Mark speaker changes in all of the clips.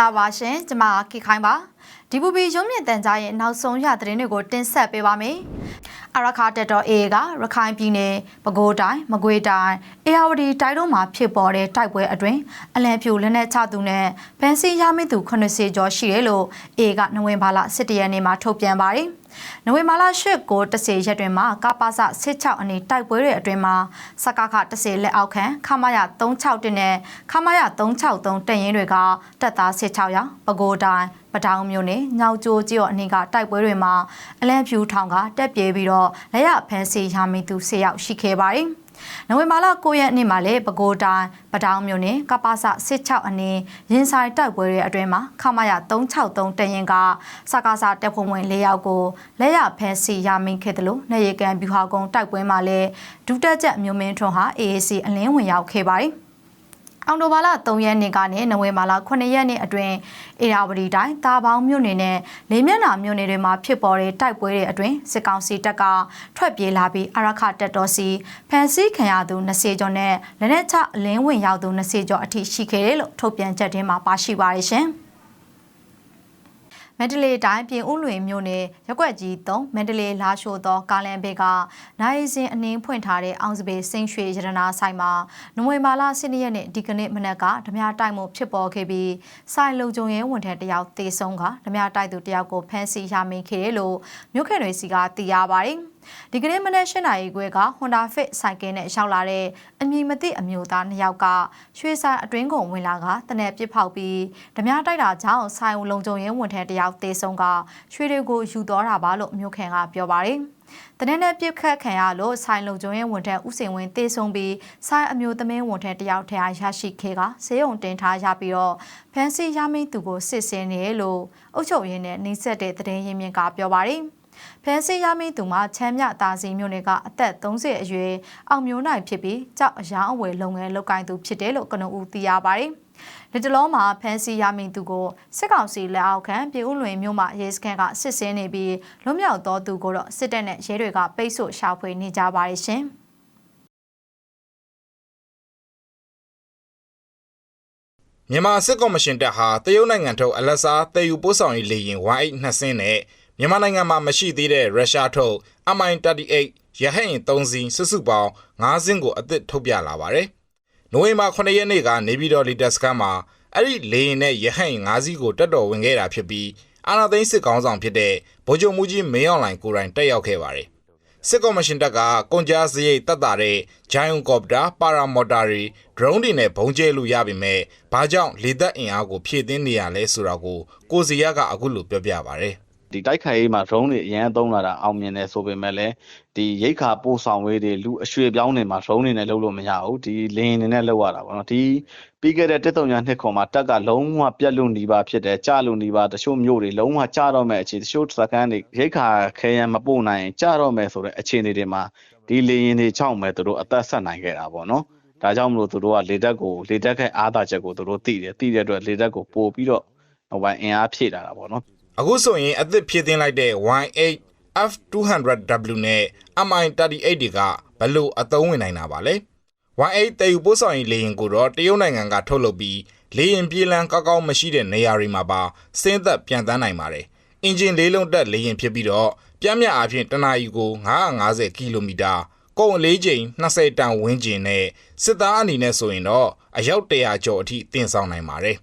Speaker 1: လာပါရှင်ကျမခိခိုင်းပါဒီဘူဘီရုံးမြင့်တန်ကြားရဲ့နောက်ဆုံးရသတင်းတွေကိုတင်ဆက်ပေးပါမယ်အရခါတက်တော် A ကရခိုင်ပြည်နယ်ပဲခူးတိုင်းမကွေးတိုင်းအေရဝတီတိုင်းတို့မှာဖြစ်ပေါ်တဲ့တိုက်ပွဲအတွင်းအလံဖြူလက်နက်ချသူနဲ့ဗန်စီရမိသူ80ကျော်ရှိတယ်လို့ A ကနဝင်ဘာလ17ရက်နေ့မှာထုတ်ပြန်ပါတယ် နဝင်ဘာလ8ကို10ရက်တွင်မှာကပ္ပစ16အနီတိုက်ပွဲတွေအတွင်းမှာစကခ10လက်အောက်ခံခမရ361နဲ့ခမရ363တပ်ရင်းတွေကတပ်သား16ယောက်ပဲခူးတိုင်းပတောင်မြို့နယ်ညောင်ကျိုးကျော်အနီးကတိုက်ပွဲတွေမှာအလံဖြူထောင်ကတက်ပြေးပြီးတော့လက်ရဖမ်းဆီးရမိသူ10ယောက်ရှိခဲ့ပါတယ်။ နိုဝင်ဘာလ9ရက်နေ့မှာလည်းပဲခူးတိုင်းပတောင်မြို့နယ်ကပ္ပစ16အနီးရင်ဆိုင်တိုက်ပွဲတွေအတွင်းမှာခမရ363တရင်ကစကားစာတပ်ဖွဲ့ဝင်၄ယောက်ကိုလက်ရဖမ်းဆီးရမိခဲ့တယ်လို့နေရကန်ဗျူဟာကုန်းတိုက်ပွဲမှာလည်းဒုတက်ချက်မျိုးမင်းထွန်းဟာ AAC အလင်းဝင်ရောက်ခဲ့ပါတယ်။ အောင်တိုဘာလ3ရက်နေ့ကနေနိုဝင်ဘာလ9ရက်နေ့အတွင်းအေရာဝတီတိုင်းတာပေါင်းမြို့နယ်နဲ့လေးမျက်နှာမြို့နယ်တွေမှာဖြစ်ပေါ်တဲ့တိုက်ပွဲတွေအတွင်းစစ်ကောင်စီတပ်ကထွက်ပြေးလာပြီးအရခတပ်တော်စီဖန်ဆီးခံရသူ20ကျော်နဲ့လက်နက်ချအလင်းဝင်ရောက်သူ20ကျော်အထိရှိခဲ့တယ်လို့ထုတ်ပြန်ချက်ထဲမှာပါရှိပါရရှင်။ မန္တလေးတိုင်းပြင်ဦးလွင်မြို့နယ်ရက်ွက်ကြီး3မန္တလေးလာရှိုးသောကားလန်ဘေကနိုင်စဉ်အနှင်းဖွင့်ထားတဲ့အောင်စပေစိန်ရွှေရတနာဆိုင်မှာနဝင်ဘာလ12ရက်နေ့ဒီကနေ့မနက်ကဓမြတိုက်မှုဖြစ်ပေါ်ခဲ့ပြီးဆိုင်လုံခြုံရေးဝန်ထမ်းတယောက်တေဆုံးကဓမြတိုက်သူတယောက်ကိုဖမ်းဆီးရမိခဲ့တယ်လို့မြို့ခင်တွေစီကသိရပါတယ်။ဒီကနေ့မနက်၈နာရီခွဲက Honda Fit ဆိုင်ကယ်နဲ့ရောက်လာတဲ့အမည်မသိအမျိုးသားနှစ်ယောက်ကရွှေဆိုင်အတွင်းကုန်ဝင်လာကတနက်ပစ်ဖောက်ပြီးဓမြတိုက်တာကြောင့်ဆိုင်ဦးလုံခြုံရေးဝန်ထမ်းတယောက်တေဆုံးကရွှေတွေကိုယူတော်တာပါလို့မြို့ခင်ကပြောပါတယ်တနက်နဲ့ပြစ်ခတ်ခံရလို့ဆိုင်လုံကျုံရဲ့ဝန်ထမ်းဥစဉ်ဝင်တေဆုံးပြီးဆိုင်အမျိုးသမင်းဝန်ထမ်းတယောက်ထရရရှိခဲ့ကဈေးုံတင်ထားရပြီးတော့ဖန်စီရမိသူကိုစစ်ဆင်းနေလို့အုပ်ချုပ်ရေးနဲ့နှိစက်တဲ့တည်င်းရင်းမြစ်ကပြောပါတယ်။ ဖမ်းဆီးရမိသူမှာချမ်းမြတာစီမျိုးတွေကအသက်30အရွယ်အောင်မျိုးနိုင်ဖြစ်ပြီးကြောက်အရာအဝယ်လုပ်ငန်းလုပ်ကိုင်သူဖြစ်တယ်လို့ကနဦးသိရပါတယ်။လက်တလုံးမှာဖမ်းဆီးရမိသူကိုစစ်ကောင်စီလက်အောက်ခံပြည်ဦးလွင်မြို့မှာရဲစခန်းကစစ်ဆင်းနေပြီးလွတ်မြောက်သောသူကိုတော့စစ်တပ်နဲ့ရဲတွေကပိတ်ဆို့ရှာဖွေနေကြပါတယ်ရှင်။
Speaker 2: မြန်မာစစ်ကော်မရှင်တပ်ဟာတရုတ်နိုင်ငံထုတ်အလက်စားတည်ယူပို့ဆောင်ရေးလေယာဉ် Y8 နှစ်စင်းနဲ့ မြန်မာနိုင်ငံမှာမရှိသေးတဲ့ရုရှားထုတ် MI38 ရဟတ်ယာဉ်3စီးစုစုပေါင်း5စင်းကိုအသစ်ထုတ်ပြလာပါတယ်။နိုဝင်ဘာ9ရက်နေ့ကနေပြည်တော်လီတက်စကန်မှာအဲ့ဒီလေယာဉ်နဲ့ရဟတ်ယာဉ်5စီးကိုတက်တော်ဝင်ခဲ့တာဖြစ်ပြီးအာနာသိန်းစစ်ကောင်းဆောင်ဖြစ်တဲ့ဗိုလ်ချုပ်မူကြီးမင်းအောင်လှိုင်ကိုယ်တိုင်တက်ရောက်ခဲ့ပါတယ်။စစ်ကော်မရှင်တပ်ကကွန်ကြားစရိတ်တက်တာတဲ့ဂျိုင်းကော်ပတာပါရာမော်တာတွေဒရုန်းတွေနဲ့ဘုံကျဲလို့ရပေမဲ့ဘာကြောင့်လေတပ်အင်အားကိုဖြည့်တင်းနေရလဲဆိုတာကိုကိုစီရကအခုလိုပြောပြပါဗျာ။
Speaker 3: ဒီတိုက်ခိုက်ရေးမှာ drone တွေအရင်သုံးလာတာအောင်မြင်တယ်ဆိုပေမဲ့လည်းဒီရိတ်ခါပို့ဆောင်ဝေးတွေလူအရွှေပြောင်းတွေမှာ drone တွေနဲ့လုပ်လို့မရဘူးဒီလင်းတွေနဲ့လုပ်ရတာပေါ့နော်ဒီပြီးခဲ့တဲ့တစ်တုံညာနှစ်ခွန်မှာတက်ကလုံးဝပြက်လို့နေပါဖြစ်တယ်ကြလို့နေပါတချို့မျိုးတွေလုံးဝကြတော့မဲ့အခြေတချို့စကန်တွေရိတ်ခါခဲရန်မပို့နိုင်ကြတော့မဲ့ဆိုတဲ့အခြေအနေတွေမှာဒီလေရင်တွေချောင်းမဲ့သူတို့အသက်ဆက်နိုင်ခဲ့တာပေါ့နော်ဒါကြောင့်မလို့သူတို့ကလေတက်ကိုလေတက်ခဲအားသာချက်ကိုသူတို့သိတယ်သိတဲ့အတွက်လေတက်ကိုပို့ပြီးတော့ဟိုပိုင်းအင်အားဖြည့်လာတာပေါ့နော်
Speaker 2: အခုဆိုရင်အသစ်ဖြစ်တင်လိုက်တဲ့ Y8 F200W နဲ့ MI38 တွေကဘလို့အသုံးဝင်နိုင်တာပါလဲ Y8 တည်ယူပို့ဆောင်ရေးလေယာဉ်ကိုတော့တရုတ်နိုင်ငံကထုတ်လုပ်ပြီးလေယာဉ်ပြေးလမ်းကောက်ကောက်မရှိတဲ့နေရာတွေမှာပါစင်းသက်ပြန်တန်းနိုင်ပါတယ်အင်ဂျင်လေးလုံးတက်လေယာဉ်ဖြစ်ပြီးတော့ပြင်းမြအဖြစ်တနာရီကို950ကီလိုမီတာကုန်အလေးချိန်20တန်ဝန်းကျင်နဲ့စစ်သားအနေနဲ့ဆိုရင်တော့အယောက်100ကျော်အထိတင်ဆောင်နိုင်ပါတယ်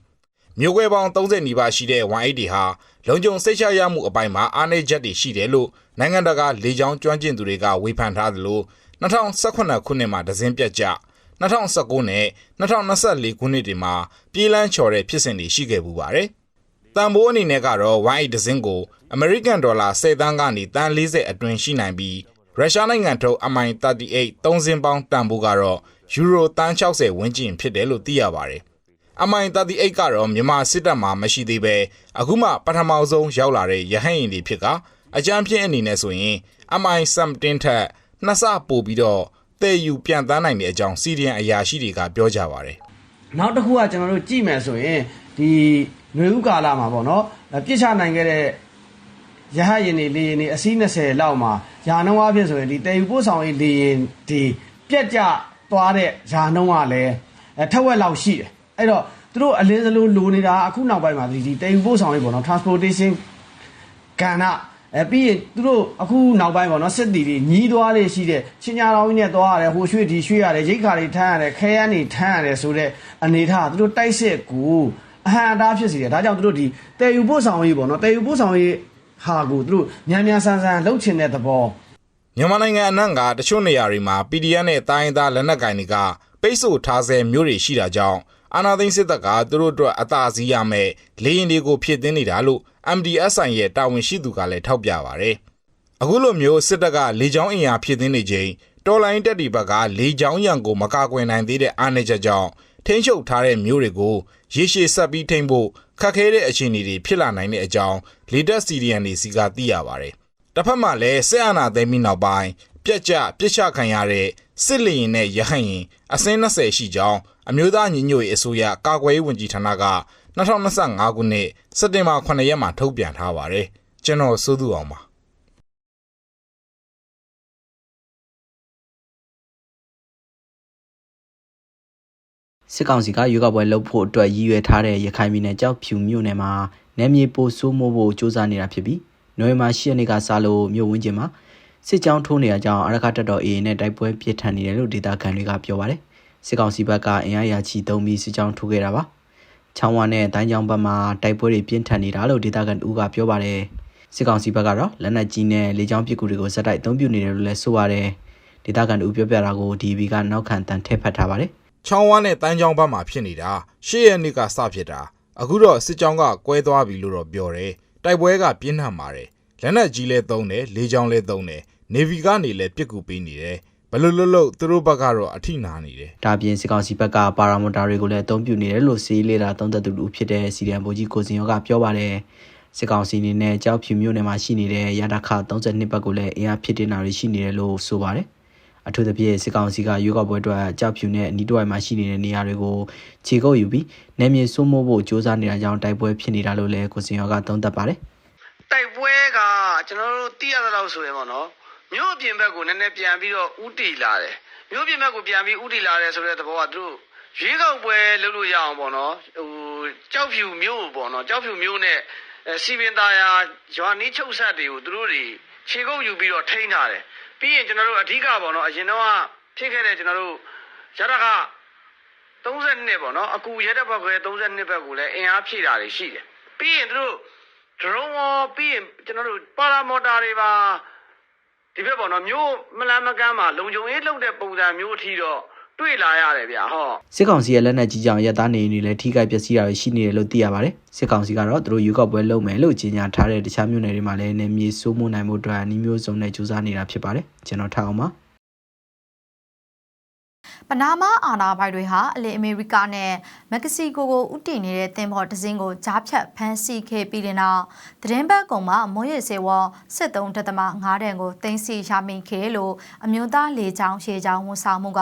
Speaker 2: မြို့ခွဲပေါင်း30နီးပါးရှိတဲ့ 180 ဟာလုံခြုံစိတ်ချရမှုအပိုင်းမှာအားနည်းချက်တွေရှိတယ်လို့နိုင်ငံတကာလေကြောင်းကျွမ်းကျင်သူတွေကဝေဖန်ထားသလို2018ခုနှစ်မှာဒဇင်းပြတ်ကျ2019နဲ့2024ခုနှစ်တွေမှာပြေးလန်းချော်တဲ့ဖြစ်စဉ်တွေရှိခဲ့ပူပါတယ်။တန်ဖိုးအနေနဲ့ကတော့1.8ဒဇင်းကို American Dollar 10တန်းကနေတန်40အတွင်းရှိနိုင်ပြီးရုရှားနိုင်ငံထုတ် MI38 3စင်းပေါင်းတန်ဖိုးကတော့ယူရိုတန်း60ဝန်းကျင်ဖြစ်တယ်လို့သိရပါတယ်။ MI38 ကတော့မြန်မာစစ်တပ်မှာမရှိသေးပဲအခုမှပထမဆုံးရောက်လာတဲ့ရဟတ်ယာဉ်တွေဖြစ်ကအကြမ်းဖျင်းအနေနဲ့ဆိုရင် MI17 ထက်နှစ်ဆပိုပြီးတော့တည်ယူပြန်တန်းနိုင်တဲ့အကြောင်းစီဒီယန်အရာရှိတွေကပြောကြပါတယ်
Speaker 4: နောက်တစ်ခုကကျွန်တော်တို့ကြည့်မယ်ဆိုရင်ဒီຫນွေဥကာလမှာပေါ့နော်ပြစ်ချနိုင်ခဲ့တဲ့ရဟရင်တွေလေရင်တွေအစီး20လောက်မှာယာနှုံးအဖြစ်ဆိုရင်ဒီတည်ယူပို့ဆောင်ရေးလေရင်ဒီပြက်ကြသွားတဲ့ယာနှုံးကလည်းအဲထက်ဝက်လောက်ရှိတယ် အဲ့တော့သူတို့အလင်းစလုံးလိုနေတာအခုနောက်ပိုင်းမှာဒီဒီတည်ယူပို့ဆောင်ရေးပေါ့နော် transportation ကဏ္ဍအဲပြီးရင်သူတို့အခုနောက်ပိုင်းပေါ့နော်စစ်တီတွေညီးသွားလေးရှိတဲ့ချင်းညာတော်ကြီးနဲ့သွားရတယ်ဟိုရွှေ့ဒီရွှေ့ရတယ်ရိတ်ခါတွေထမ်းရတယ်ခဲရန်တွေထမ်းရတယ်ဆိုတဲ့အနေထားသူတို့တိုက်စစ်ကိုအဟံအတားဖြစ်စီတယ်ဒါကြောင့်သူတို့ဒီတည်ယူပို့ဆောင်ရေးပေါ့နော်တည်ယူပို့ဆောင်ရေးဟာကိုသူတို့မြန်မြန်ဆန်ဆန်လှုပ်ချင်တဲ့သဘော
Speaker 2: မြန်မာနိုင်ငံအနှံ့ကတချို့နေရာတွေမှာ PDF နဲ့တိုင်းသားလက်နက်ကိုင်တွေကပိတ်ဆို့ထားဆဲမျိုးတွေရှိတာကြောင့် အာနာသိန်းစစ်တပ်ကသူတို့အတွက်အသာစီးရမယ်လေရင်တွေကိုဖြစ်သိမ်းနေတာလို့ MDSI ရဲ့တာဝန်ရှိသူကလည်းထောက်ပြပါဗျ။အခုလိုမျိုးစစ်တပ်ကလေကြောင်းအင်အားဖြစ်သိမ်းနေချိန်တော်လိုင်းတက်တီဘက်ကလေကြောင်းရန်ကိုမကာကွယ်နိုင်သေးတဲ့အားနည်းချက်ကြောင့်ထိန်းချုပ်ထားတဲ့မျိုးတွေကိုရေရှည်ဆက်ပြီးထိန်းဖို့ခက်ခဲတဲ့အခြေအနေတွေဖြစ်လာနိုင်တဲ့အကြောင်းလေတက်စီရီယန်တွေစီကသိရပါတယ်။တစ်ဖက်မှာလည်းစစ်အာဏာသိမ်းပြီးနောက်ပိုင်းပြက်ကြပြစ်ချခံရတဲ့စစ်လီရင်နဲ့ရဟန့်ရင်အစင်း20ရှိကြောင်း အမျိုးသားညီညွတ်ရေးအစိုးရကာကွယ်ရေးဝန်ကြီးဌာနက2025ခုနှစ်စက်တင်ဘာ9ရက်မှာထုတ်ပြန်ထားပါတယ်ကျွန်တော်စိုးသူအောင်ပါ
Speaker 5: စစ်ကောင်စီကရွေးကောက်ပွဲလုပ်ဖို့အတွက်ရည်ရွယ်ထားတဲ့ရခိုင်ပြည်နယ်ကြောက်ဖြူမြို့နယ်မှာနယ်မြေပိုဆိုးမိုးဖို့စ조사နေတာဖြစ်ပြီးနိုဝင်ဘာ10ရက်နေ့ကစလို့မြို့ဝင်းကျင်မှာစစ်ကြောင်းထိုးနေရကြောင်းအရခတ်တပ်တော် AA နဲ့တိုက်ပွဲပြစ်ထန်နေတယ်လို့ဒေသခံတွေကပြောပါတယ် စစ်ကောင်စီဘက်ကအင်အားရာချီသုံးပြီးစစ်ကြောင်းထိုးခဲ့တာပါချောင်းဝါနဲ့တိုင်းကြောင်ဘက်မှာတိုက်ပွဲတွေပြင်းထန်နေတာလို့ဒေသခံတူကပြောပါတယ်စစ်ကောင်စီဘက်ကတော့လက်နက်ကြီးနဲ့လေကြောင်းပစ်ကူတွေကိုဇက်တိုက်အသုံးပြုနေတယ်လို့လည်းဆိုပါတယ်ဒေသခံတူပြောပြတာကို DB ကနောက်ခံတန်ထည့်ဖတ်ထားပါတယ်
Speaker 2: ချောင်းဝါနဲ့တန်းချောင်းဘက်မှာဖြစ်နေတာရှေ့ရက်နေ့ကစဖြစ်တာအခုတော့စစ်ကြောင်းကကွဲသွားပြီလို့တော့ပြောတယ်တိုက်ပွဲကပြင်းထန်ပါတယ်လက်နက်ကြီးလဲသုံးတယ်လေကြောင်းလဲသုံးတယ်နေဗီကနေလဲပြစ်ကူပေးနေတယ် ဘယ်လိုလုပ်လို့သူတို့ဘက်ကတော့အထိနာနေတယ်
Speaker 5: ဒါပြင်စစ်ကောင်စီဘက်ကပါရာမီတာတွေကိုလည်းအသုံးပြုနေတယ်လို့စီးလေတာသုံးသက်သူလူဖြစ်တဲ့စီရန်ဘိုကြီးကိုစင်ရောကပြောပါတယ်စစ်ကောင်စီအနေနဲ့ကြောက်ဖြူမြို့နယ်မှာရှိနေတဲ့ရတခ32ဘက်ကိုလည်းအင်အားဖြစ်တင်တာတွေရှိနေတယ်လို့ဆိုပါတယ်အထူးသဖြင့်စစ်ကောင်စီကရွေးကောက်ပွဲအတွက်ကြောက်ဖြူနဲ့အနီးတစ်ဝိုက်မှာရှိနေတဲ့နေရာတွေကိုခြေကုပ်ယူပြီးနယ်မြေစိုးမိုးဖို့စ조사နေတာကြောင့်တိုက်ပွဲဖြစ်နေတာလို့လည်းကိုစင်ရောကသုံးသပ်ပါတယ်
Speaker 4: တိုက်ပွဲကကျွန်တော်တို့သိရသလောက်ဆိုရင်ပေါ့နော် မြို့အပြင်ဘက်ကိုနည်းနည်းပြန်ပြီးတော့ဥတီလာတယ်မြို့အပြင်ဘက်ကိုပြန်ပြီးဥတီလာတယ်ဆိုတဲ့သဘောကသူတို့ရွေးကောက်ပွဲလုပ်လို့ရအောင်ပေါ့နော်ဟိုကြောက်ဖြူမြို့ပေါ့နော်ကြောက်ဖြူမြို့နဲ့အဲစီပင်သားယာရွာနီးချုပ်ဆက်တွေကိုသူတို့တွေခြေကုပ်ယူပြီးတော့ထိန်းထားတယ်ပြီးရင်ကျွန်တော်တို့အဓိကပေါ့နော်အရင်တော့ဖြစ်ခဲ့တဲ့ကျွန်တော်တို့ရတက32ပေါ့နော်အခုရဲတပ်ဖွဲ့ခွဲ32ဘက်ကိုလည်းအင်အားဖြည့်တာတွေရှိတယ်ပြီးရင်သူတို့ drone ရောပြီးရင်ကျွန်တော်တို့ပါရာမော်တာတွေပါ ဒီဘက်ပေါ့နော်မျိုးမလန်းမကန်းမှာလုံခြုံရေးလုပ်တဲ့ပုံစံမျိုးအထိတော့တွေ့လာရတယ်ဗျာဟော
Speaker 5: စစ်ကောင်စီရဲ့လက်နက်ကြီးကြောင့်ရပ်သားနေအိမ်တွေလည်းထိခိုက်ပျက်စီးတာတွေရှိနေတယ်လို့သိရပါတယ်စစ်ကောင်စီကတော့သူတို့ရွေးကောက်ပွဲလုပ်မယ်လို့ကြေညာထားတဲ့တခြားမြို့နယ်တွေမှာလည်းနေမြေစိုးမိုးနိုင်မှုအတွက်နှီးမျိုးစုံနဲ့ကြိုးစားနေတာဖြစ်ပါတယ်ကျွန်တော်ထားအောင်ပါ
Speaker 1: ပနာမအာနာဘိုင်တွေဟာအလင်အမေရိကနဲ့မက္ကဆီကိုကိုဥတည်နေတဲ့တင်ပေါ်တစ်စင်းကိုကြားဖြတ်ဖမ်းဆီးခဲ့ပြီးတဲ့နောက်သတင်းပတ်ကုံမှာမွန်ရည်စေဝစစ်သုံးဒသမ9တန်ကိုတင်စီရမိခဲ့လို့အမျိုးသားလေချောင်းရှေချောင်းဝန်ဆောင်မှုက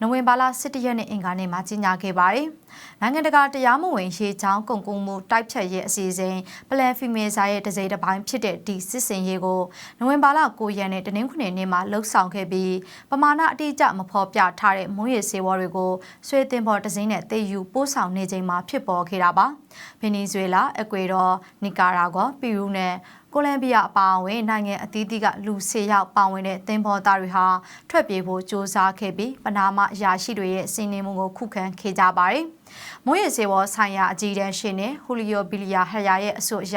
Speaker 1: နိုဝင်ဘာလ17ရက်နေ့အင်္ဂါနေ့မှာကြီးညာခဲ့ပါတယ်။နိုင်ငံတကာတရားမဝင်ရှေချောင်းကုန်ကူမှုတိုက်ဖြတ်ရေးအစီအစဉ် Plan Female စာရဲ့တစိမ့်တစ်ပိုင်းဖြစ်တဲ့ဒီစစ်စင်ရေးကိုနိုဝင်ဘာလ9ရက်နေ့တနင်္ဂနွေနေ့မှာလှုပ်ဆောင်ခဲ့ပြီးပမာဏအတိအကျမဖော်ပြထားတဲ့မွေးရည်စေဝါတွေကိုဆွေတင်ပေါ်တစိမ့်နဲ့တည်ယူပို့ဆောင်နေချိန်မှာဖြစ်ပေါ်ခဲ့တာပါ။ဗင်နီဇွေလာ၊အကွေဒေါ်၊နီကာရာဂွာ၊ပီရူးနဲ့ကိုလံဘီယာအပါအဝင်နိုင်ငံအသီးသီးကလူ၁၀ယောက်ပါဝင်တဲ့သင်္ဘောသားတွေဟာထွက်ပြေးဖို့စ조사ခဲ့ပြီးပနာမအရာရှိတွေရဲ့စီနေမှုကိုခုခံခဲ့ကြပါတယ်။ မွေးရစေဝဆိုင်ရာအကြီးတန်းရှင်နဲ့ဟူလီယိုဘီလီယာဟယာရဲ့အဆိုအရ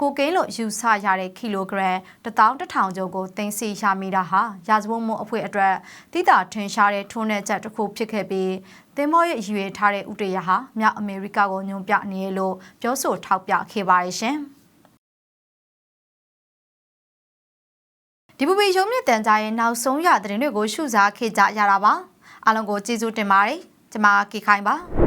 Speaker 1: ကိုကိန်းလို့ယူဆရတဲ့ကီလိုဂရမ်11000ကျော်ကိုတင်စီရမိတာဟာရာဇဝတ်မှုအဖွဲ့အတွက်တိတာထင်ရှားတဲ့ထုံးတဲ့ချက်တစ်ခုဖြစ်ခဲ့ပြီးသင်္ဘောရဲ့ရွေထားတဲ့ဥတရဟာမြောက်အမေရိကကိုညွန်ပြနေလို့ပြောဆိုထောက်ပြခဲ့ပါတယ်ရှင်။ဒီပူပီရုံးမြင့်တန်ကြားရဲ့နောက်ဆုံးရသတင်းတွေကိုရှုစားခဲ့ကြရတာပါအားလုံးကိုကျေးဇူးတင်ပါတယ်ကျမကေခိုင်ပါ